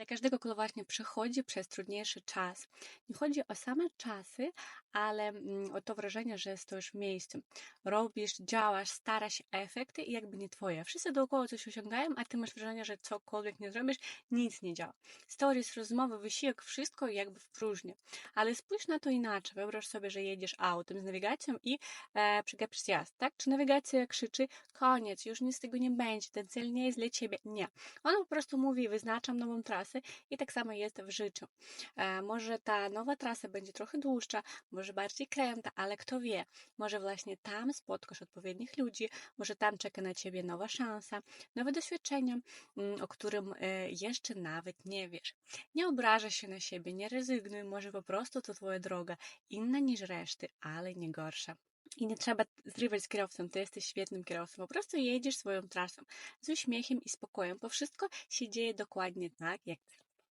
Dla każdego, kto właśnie przechodzi przez trudniejszy czas, nie chodzi o same czasy, ale mm, o to wrażenie, że stoisz w miejscu. Robisz, działasz, starasz, a efekty jakby nie twoje. Wszyscy dookoła coś osiągają, a ty masz wrażenie, że cokolwiek nie zrobisz, nic nie działa. Stories, rozmowy, wysiłek, wszystko jakby w próżni. Ale spójrz na to inaczej. Wyobraź sobie, że jedziesz autem z nawigacją i e, przegapisz zjazd, tak? Czy nawigacja krzyczy, koniec, już nic z tego nie będzie, ten cel nie jest dla ciebie. Nie. Ona po prostu mówi, wyznaczam nową trasę i tak samo jest w życiu. E, może ta nowa trasa będzie trochę dłuższa, może bardziej kręta, ale kto wie, może właśnie tam spotkasz odpowiednich ludzi, może tam czeka na ciebie nowa szansa, nowe doświadczenia, mm, o którym e, jeszcze nawet nie wiesz. Nie obrażaj się na siebie, nie rezygnuj, może po prostu to twoja droga, inna niż reszty, ale nie gorsza. I nie trzeba zrywać z kierowcą, ty jesteś świetnym kierowcą. Po prostu jedziesz swoją trasą z uśmiechem i spokojem, bo wszystko się dzieje dokładnie tak, jak